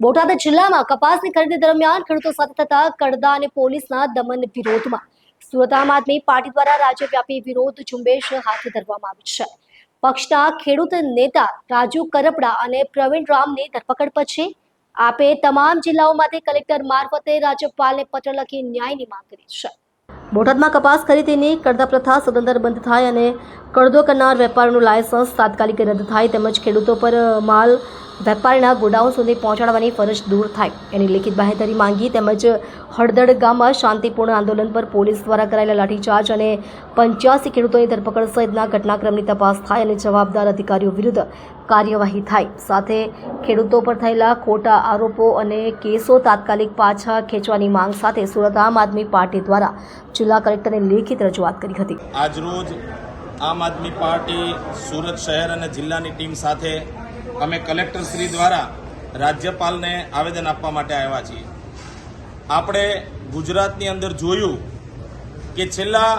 બોટાદ જિલ્લામાં કપાસની ખરીદી દરમિયાન ખેડૂતો સાથે થતા કડદા અને પોલીસના દમન વિરોધમાં. સુરત આમ આદમી પાર્ટી દ્વારા રાજ્યવ્યાપી વિરોધ ઝુંબેશ હાથ ધરવામાં આવી છે. પક્ષના ખેડૂત નેતા રાજુ કરપડા અને પ્રવીણ રામની ધરપકડ પછી આપે તમામ જિલ્લાઓમાંથી કલેક્ટર મારફતે રાજ્યપાલને પત્ર લખી ન્યાયની માંગ કરી છે. બોટાદમાં કપાસ ખરીદીની કરદા પ્રથા સદંતર બંધ થાય અને કરદો કરનાર વેપારનું લાયસન્સ તાત્કાલિક રદ થાય તેમજ ખેડૂતો પર માલ વેપારીના ગોડાઉન સુધી પહોંચાડવાની ફરજ દૂર થાય. એની લેખિત બાહેધરી માંગી તેમજ હળદડ ગામમાં શાંતિપૂર્ણ આંદોલન પર પોલીસ દ્વારા કરાયેલા લાઠીચાર્જ અને પંચ્યાસી ખેડૂતોની ધરપકડ સહિતના ઘટનાક્રમની તપાસ થાય અને જવાબદાર અધિકારીઓ વિરુદ્ધ કાર્યવાહી થાય. સાથે ખેડૂતો પર થયેલા ખોટા આરોપો અને કેસો તાત્કાલિક પાછા ખેંચવાની માંગ સાથે સુરત આમ આદમી પાર્ટી દ્વારા જિલ્લા કલેક્ટરને લેખિત રજૂઆત કરી હતી. આજરોજ આમ આદમી પાર્ટી સુરત શહેર અને જિલ્લાની ટીમ સાથે અમે કલેક્ટર શ્રી દ્વારા રાજ્યપાલને આવેદન આપવા માટે આવ્યા છીએ. આપણે ગુજરાતની અંદર જોયું કે છેલ્લા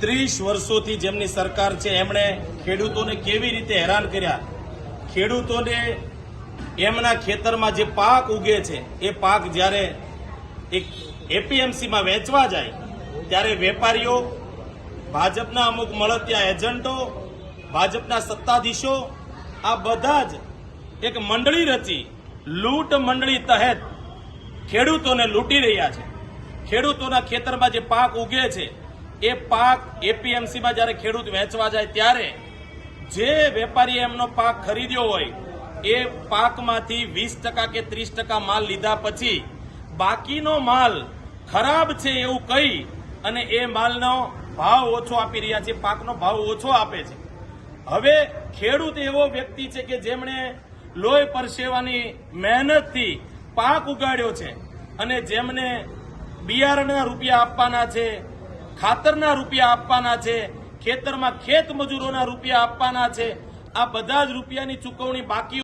ત્રીસ વર્ષોથી જેમની સરકાર છે, એમણે ખેડૂતોને કેવી રીતે હેરાન કર્યા? ખેડૂતોને એમના ખેતરમાં જે પાક ઉગે છે, એ પાક જ્યારે એક એપીએમસીમાં વેચવા જાય, ત્યારે વેપારીઓ ભાજપના અમુક મળતિયા એજન્ટો, ભાજપના સત્તાધીશો આ બધા જ એક મંડળી રચી, લૂંટ મંડળી તહેત ખેડૂતોને લૂંટી રહ્યા છે. ખેડૂતોના ખેતરમાં જે પાક ઉગે છે, એ પાક એપીએમસીમાં જ્યારે ખેડૂત વેચવા જાય ત્યારે જે વેપારીએ એમનો પાક ખરીદ્યો હોય, એ પાકમાંથી વીસ ટકા કે ત્રીસ ટકા માલ લીધા પછી બાકીનો માલ ખરાબ છે એવું કહી અને એ માલનો ભાવ ઓછો આપી રહ્યા છે, પાકનો ભાવ ઓછો આપે છે. હવે ખેડૂત એવો વ્યક્તિ છે કે જેમણે લોહી પરસેવાની મહેનતથી પાક ઉગાડ્યો છે અને જેમને બિયારણના રૂપિયા આપવાના છે, ખાતરના રૂપિયા આપવાના છે, ખેતરમાં ખેત મજૂરોના રૂપિયા આપવાના છે, આ બધા જ રૂપિયાની ચૂકવણી બાકી